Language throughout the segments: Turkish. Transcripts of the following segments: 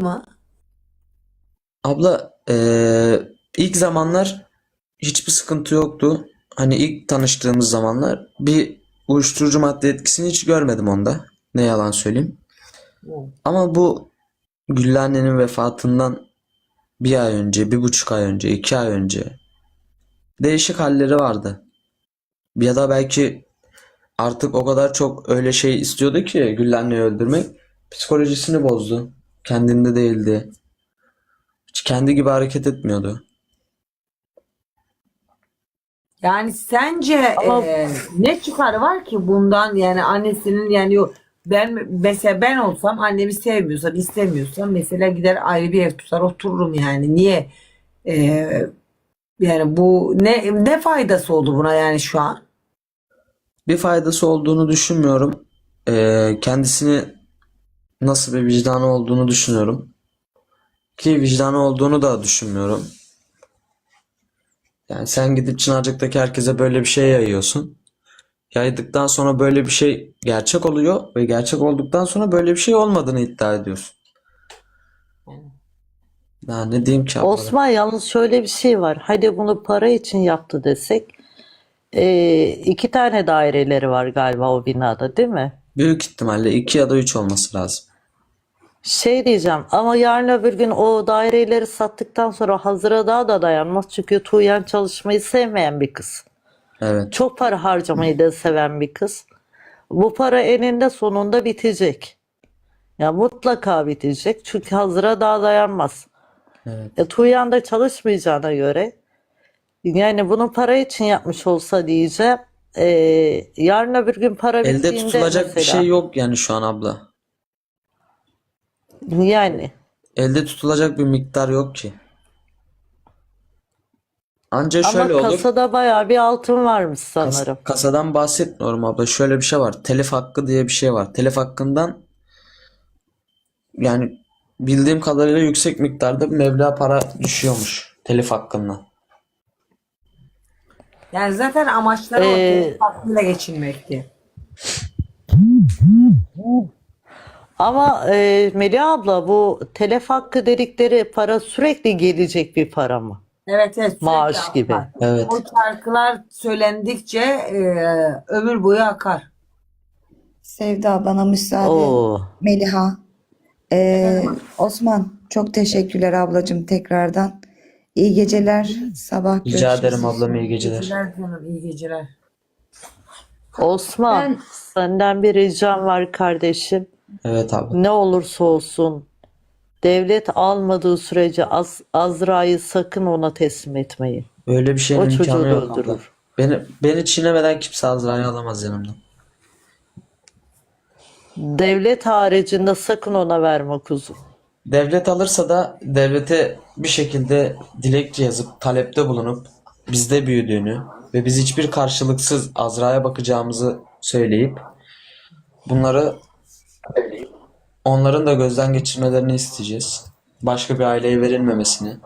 mı? Abla eee, ilk zamanlar hiçbir sıkıntı yoktu. Hani ilk tanıştığımız zamanlar bir uyuşturucu madde etkisini hiç görmedim onda. Ne yalan söyleyeyim. Ama bu Güllü annenin vefatından bir ay önce, bir buçuk ay önce, iki ay önce değişik halleri vardı. Ya da belki artık o kadar çok öyle şey istiyordu ki Güllü anneyi öldürmek psikolojisini bozdu. Kendinde değildi. Hiç kendi gibi hareket etmiyordu. Yani sence Ama- e, ne çıkarı var ki bundan yani annesinin yani yok ben mesela ben olsam annemi sevmiyorsam istemiyorsam mesela gider ayrı bir ev tutar otururum yani niye E, yani bu ne ne faydası oldu buna yani şu an? Bir faydası olduğunu düşünmüyorum. Ee, kendisini nasıl bir vicdanı olduğunu düşünüyorum. Ki vicdanı olduğunu da düşünmüyorum. Yani sen gidip Çınarcık'taki herkese böyle bir şey yayıyorsun. Yaydıktan sonra böyle bir şey gerçek oluyor ve gerçek olduktan sonra böyle bir şey olmadığını iddia ediyorsun. Ya ne diyeyim ki abla? Osman yalnız şöyle bir şey var. Hadi bunu para için yaptı desek. e, iki tane daireleri var galiba o binada değil mi? Büyük ihtimalle 2 ya da 3 olması lazım. Şey diyeceğim ama yarın öbür gün o daireleri sattıktan sonra hazıra daha da dayanmaz. Çünkü Tuğyan çalışmayı sevmeyen bir kız. Evet. Çok para harcamayı da seven bir kız. Bu para eninde sonunda bitecek. Ya mutlaka bitecek. Çünkü hazıra daha dayanmaz. Evet. E, Tuğyan da çalışmayacağına göre yani bunu para için yapmış olsa diyeceğim. e, yarın öbür gün para Elde bittiğinde tutulacak bir mesela şey yok yani şu an abla. Yani Elde tutulacak bir miktar yok ki. Anca ama şöyle olur. kasada bayağı bir altın varmış Kas- sanırım. kasadan bahsetmiyorum abla. Şöyle bir şey var. Telif hakkı diye bir şey var. Telif hakkından yani bildiğim kadarıyla yüksek miktarda bir meblağ para düşüyormuş telif hakkından. Yani zaten amaçları o Ee, telif hakkıyla geçinmekti. Ama e, Melih abla bu telef hakkı dedikleri para sürekli gelecek bir para mı? Evet evet sürekli Maaş gibi. Evet. O şarkılar söylendikçe e, ömür boyu akar. Sevda bana müsaade. Oo. Meliha. Ee, Osman çok teşekkürler ablacığım tekrardan. İyi geceler. Sabah Rica görüşürüz. ederim ablam iyi geceler. Geceler canım iyi geceler. Osman, Ben- senden bir ricam var kardeşim. Evet abla. Ne olursa olsun devlet almadığı sürece Az Azra'yı sakın ona teslim etmeyin. Böyle bir şeyin O çocuğu imkanı da yok abla. öldürür. Beni, beni çiğnemeden kimse Azra'yı alamaz yanımdan. Devlet haricinde sakın ona verme kuzum. Devlet alırsa da devlete bir şekilde dilekçe yazıp talepte bulunup bizde büyüdüğünü ve biz hiçbir karşılıksız Azra'ya bakacağımızı söyleyip bunları onların da gözden geçirmelerini isteyeceğiz. Başka bir aileye verilmemesini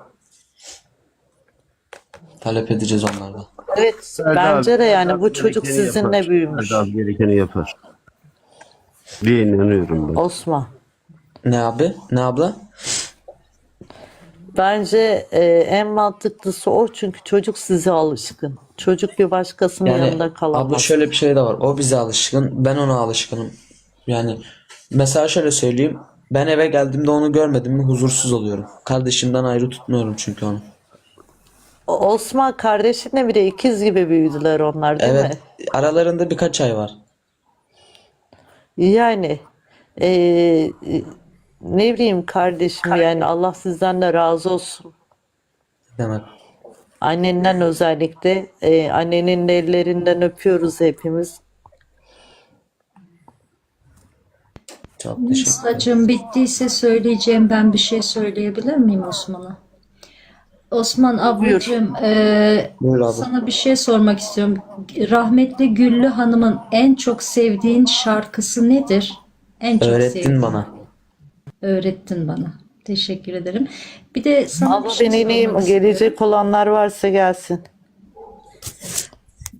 talep edeceğiz onlardan. Evet, Serdar bence de yani Serdar bu çocuk gerekeni sizinle yapar. büyümüş. Serdar gerekeni yapar. diye inanıyorum ben. Osman. Ne abi? Ne abla? Bence e, en mantıklısı o çünkü çocuk size alışkın. Çocuk bir başkasının Yani yanında abla kalamaz. şöyle bir şey de var. O bize alışkın, ben ona alışkınım. Yani mesela şöyle söyleyeyim. Ben eve geldiğimde onu görmedim mi huzursuz oluyorum. Kardeşimden ayrı tutmuyorum çünkü onu. O- Osman kardeşinle bir de ikiz gibi büyüdüler onlar değil Evet, mi? aralarında birkaç ay var. Yani e, ne bileyim kardeşim yani Allah sizden de razı olsun. Demek. Annenden özellikle e, annenin ellerinden öpüyoruz hepimiz. Çok teşekkür ederim. Saçım bittiyse söyleyeceğim ben bir şey söyleyebilir miyim Osman'a? Osman ablacığım eee, Buyur abla. sana bir şey sormak istiyorum. Rahmetli Güllü Hanım'ın en çok sevdiğin şarkısı nedir? En çok Öğrettin sevdiğin. bana. Öğrettin bana. Teşekkür ederim. Bir de sana Ama bir şey ben ineyim sormak gelecek olanlar varsa gelsin.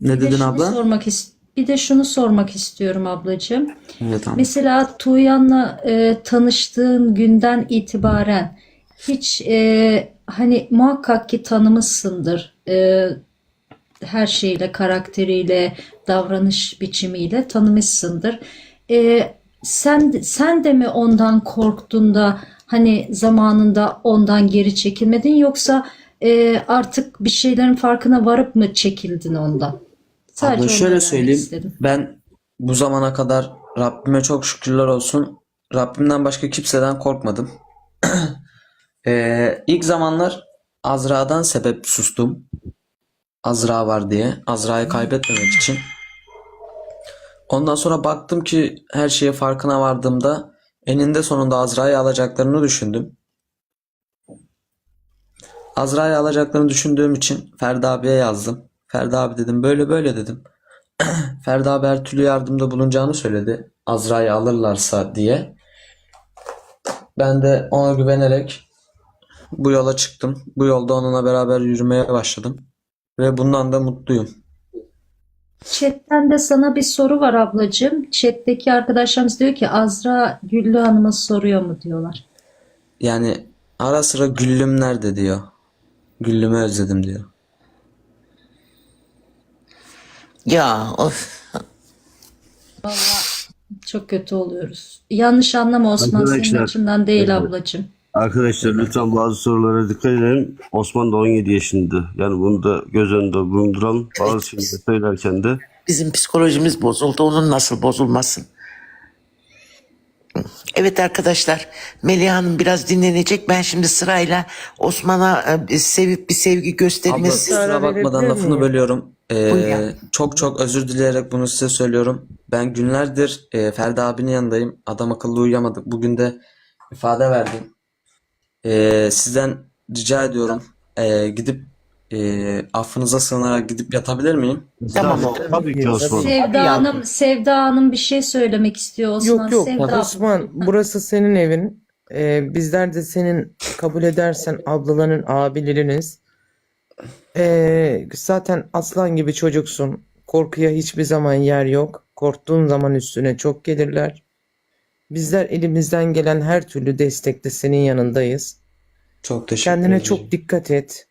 Ne Bir de dedin şunu abla? sormak is- bir de şunu sormak istiyorum ablacığım. Evet abi. Mesela Tuğyan'la e, tanıştığın günden itibaren hiç e, hani muhakkak ki tanımışsındır. E, her şeyle, karakteriyle, davranış biçimiyle tanımışsındır. E, sen sen de mi ondan korktun da hani zamanında ondan geri çekilmedin yoksa e, artık bir şeylerin farkına varıp mı çekildin ondan? Sadece Abla şöyle söyleyeyim. istedim. Ben bu zamana kadar Rabbime çok şükürler olsun. Rabbimden başka kimseden korkmadım. Ee, ilk zamanlar Azra'dan sebep sustum. Azra var diye. Azra'yı kaybetmemek için. Ondan sonra baktım ki her şeye farkına vardığımda eninde sonunda Azra'yı alacaklarını düşündüm. Azra'yı alacaklarını düşündüğüm için Ferdi abiye yazdım. Ferdi abi dedim böyle böyle dedim. Ferdi abi her türlü yardımda bulunacağını söyledi. Azra'yı alırlarsa diye. Ben de ona güvenerek bu yola çıktım. Bu yolda onunla beraber yürümeye başladım. Ve bundan da mutluyum. Chat'ten de sana bir soru var ablacığım. Chat'teki arkadaşlarımız diyor ki Azra Güllü Hanım'a soruyor mu diyorlar. Yani ara sıra Güllüm nerede diyor. Güllüm'ü özledim diyor. Ya of. Çok kötü oluyoruz. Yanlış anlama Osman senin Arkadaşlar, açından değil evet. ablacığım. Arkadaşlar lütfen bazı sorulara dikkat edelim. Osman da 17 yaşında. Yani bunu da göz önünde bulunduralım. Bazı şeyleri söylerken de Bizim psikolojimiz bozuldu. Onun nasıl bozulmasın? Evet arkadaşlar, Melih Hanım biraz dinlenecek. Ben şimdi sırayla Osman'a e, sevip bir sevgi Abla göstermesi. kusura bakmadan verebilir lafını miyim? bölüyorum. Ee, çok çok özür dileyerek bunu size söylüyorum. Ben günlerdir e, Ferdi abinin yanındayım. Adam akıllı uyuyamadık. Bugün de ifade verdim. Ee, sizden rica ediyorum. e, gidip e, affınıza sığınarak gidip yatabilir miyim? Tamam. tabii ki Osman. Sevda Hanım, Sevda Hanım bir şey söylemek istiyor Osman. Yok yok Sevda Osman burası senin evin. Ee, bizler de senin kabul edersen ablaların abileriniz. Ee, zaten aslan gibi çocuksun. Korkuya hiçbir zaman yer yok. Korktuğun zaman üstüne çok gelirler. Bizler elimizden gelen her türlü destekte senin yanındayız. Çok teşekkür Kendine ederim. çok dikkat et.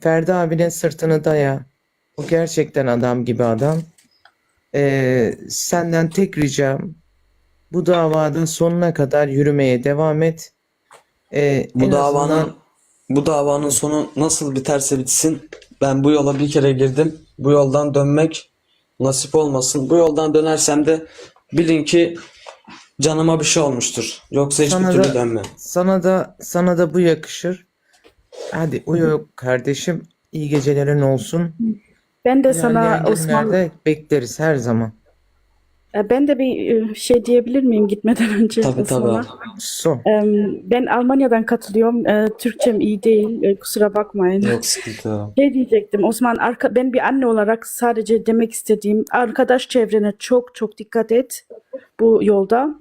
Ferdi abine sırtını daya. O gerçekten adam gibi adam. Ee, senden tek ricam bu davada sonuna kadar yürümeye devam et. Ee, Bu en davanın azından bu davanın sonu nasıl biterse bitsin. Ben bu yola bir kere girdim. Bu yoldan dönmek nasip olmasın. Bu yoldan dönersem de bilin ki canıma bir şey olmuştur. Yoksa hiçbir Sana türlü da- dönmem. sana da sana da bu yakışır. Hadi uyu kardeşim. İyi gecelerin olsun. Ben de sana İlerleyen Osman, günlerde bekleriz her zaman. E, ben de bir e, şey diyebilir miyim gitmeden önce Tabii tabii. Son. Ben Almanya'dan katılıyorum. E, Türkçem iyi değil. Kusura bakmayın. Yok sıkıntı yok. Şey diyecektim Osman, arka, ben bir anne olarak sadece demek istediğim arkadaş çevrene çok çok dikkat et bu yolda.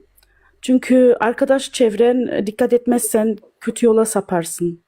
Çünkü arkadaş çevren dikkat etmezsen kötü yola saparsın.